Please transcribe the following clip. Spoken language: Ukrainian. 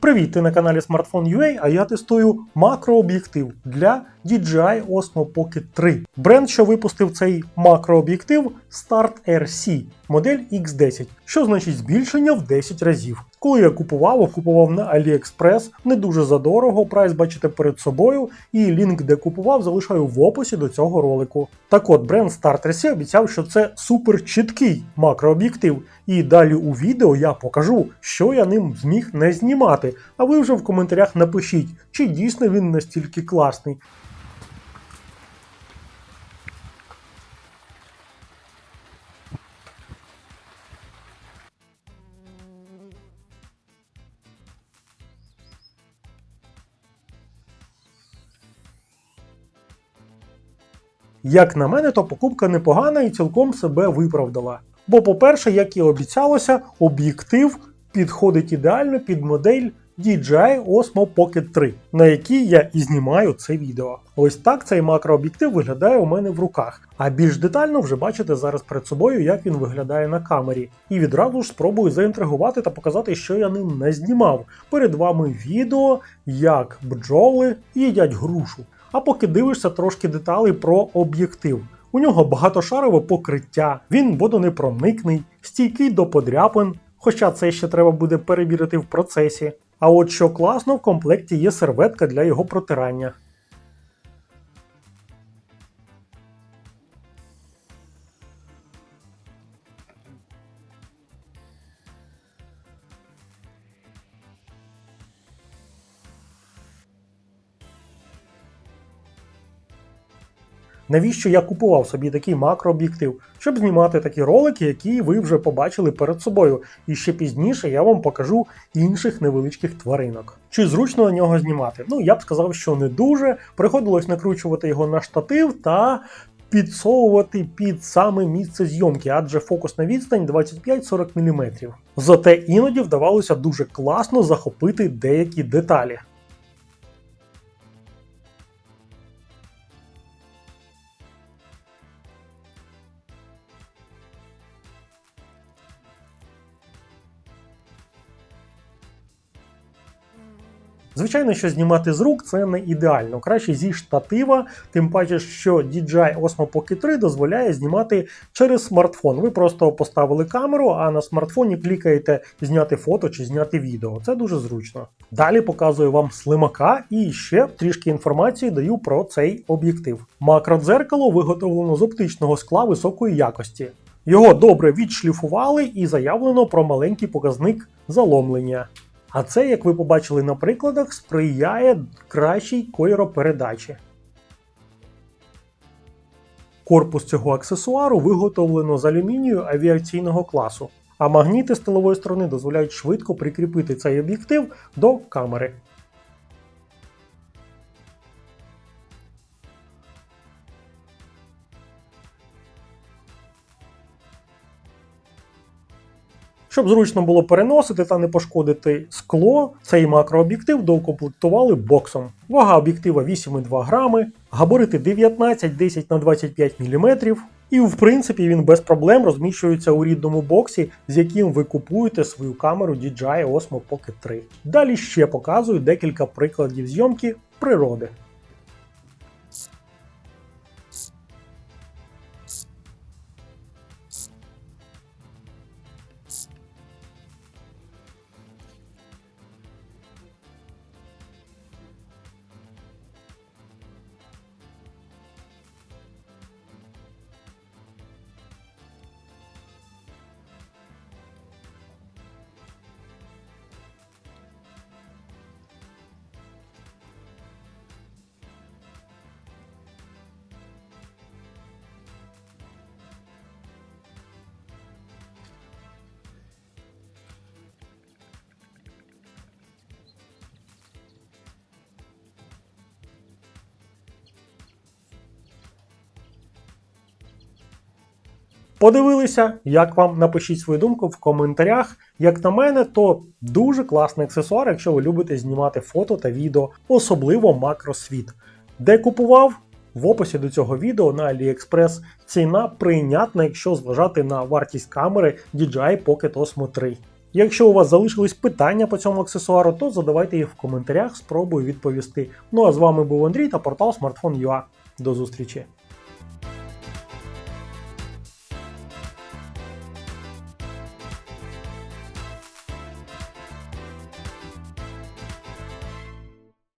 Привіт, ти на каналі Smartphone.ua, а я тестую макрооб'єктив для DJI Osmo Pocket 3. Бренд, що випустив цей макрооб'єктив Start RC, модель X10, що значить збільшення в 10 разів. Коли я купував, купував на AliExpress, не дуже задорого, прайс бачите перед собою, і лінк, де купував, залишаю в описі до цього ролику. Так от, бренд Start RC обіцяв, що це супер чіткий макрооб'єктив, і далі у відео я покажу, що я ним зміг не знімати. А ви вже в коментарях напишіть, чи дійсно він настільки класний. Як на мене, то покупка непогана і цілком себе виправдала. Бо, по-перше, як і обіцялося, об'єктив підходить ідеально під модель DJI Osmo Pocket 3, на якій я і знімаю це відео. Ось так цей макрооб'єктив виглядає у мене в руках. А більш детально вже бачите зараз перед собою, як він виглядає на камері. І відразу ж спробую заінтригувати та показати, що я ним не знімав. Перед вами відео, як бджоли їдять грушу. А поки дивишся трошки деталей про об'єктив. У нього багатошарове покриття, він водонепроникний, стійкий до подряпин, хоча це ще треба буде перевірити в процесі. А от що класно, в комплекті є серветка для його протирання. Навіщо я купував собі такий макрооб'єктив? Щоб знімати такі ролики, які ви вже побачили перед собою. І ще пізніше я вам покажу інших невеличких тваринок. Чи зручно на нього знімати? Ну, я б сказав, що не дуже. Приходилось накручувати його на штатив та підсовувати під саме місце зйомки, адже фокусна відстань 25-40 мм. Зате іноді вдавалося дуже класно захопити деякі деталі. Звичайно, що знімати з рук це не ідеально. Краще зі штатива, тим паче, що DJI Osmo Pocket 3 дозволяє знімати через смартфон. Ви просто поставили камеру, а на смартфоні клікаєте зняти фото чи зняти відео. Це дуже зручно. Далі показую вам слимака і ще трішки інформації даю про цей об'єктив. Макродзеркало виготовлено з оптичного скла високої якості. Його добре відшліфували і заявлено про маленький показник заломлення. А це, як ви побачили на прикладах, сприяє кращій кольоропередачі. Корпус цього аксесуару виготовлено з алюмінію авіаційного класу, а магніти з тилової сторони дозволяють швидко прикріпити цей об'єктив до камери. Щоб зручно було переносити та не пошкодити скло, цей макрооб'єктив доукомплектували боксом. Вага об'єктива 8,2 грами, габарити 19-10 на 25 мм, і в принципі він без проблем розміщується у рідному боксі, з яким ви купуєте свою камеру DJI Osmo Pocket 3. Далі ще показую декілька прикладів зйомки природи. Подивилися, як вам напишіть свою думку в коментарях. Як на мене, то дуже класний аксесуар, якщо ви любите знімати фото та відео, особливо макросвіт. Де купував? В описі до цього відео на AliExpress ціна прийнятна, якщо зважати на вартість камери DJI Pocket Osmo 3. Якщо у вас залишились питання по цьому аксесуару, то задавайте їх в коментарях, спробую відповісти. Ну а з вами був Андрій та портал Smartphone.ua. До зустрічі!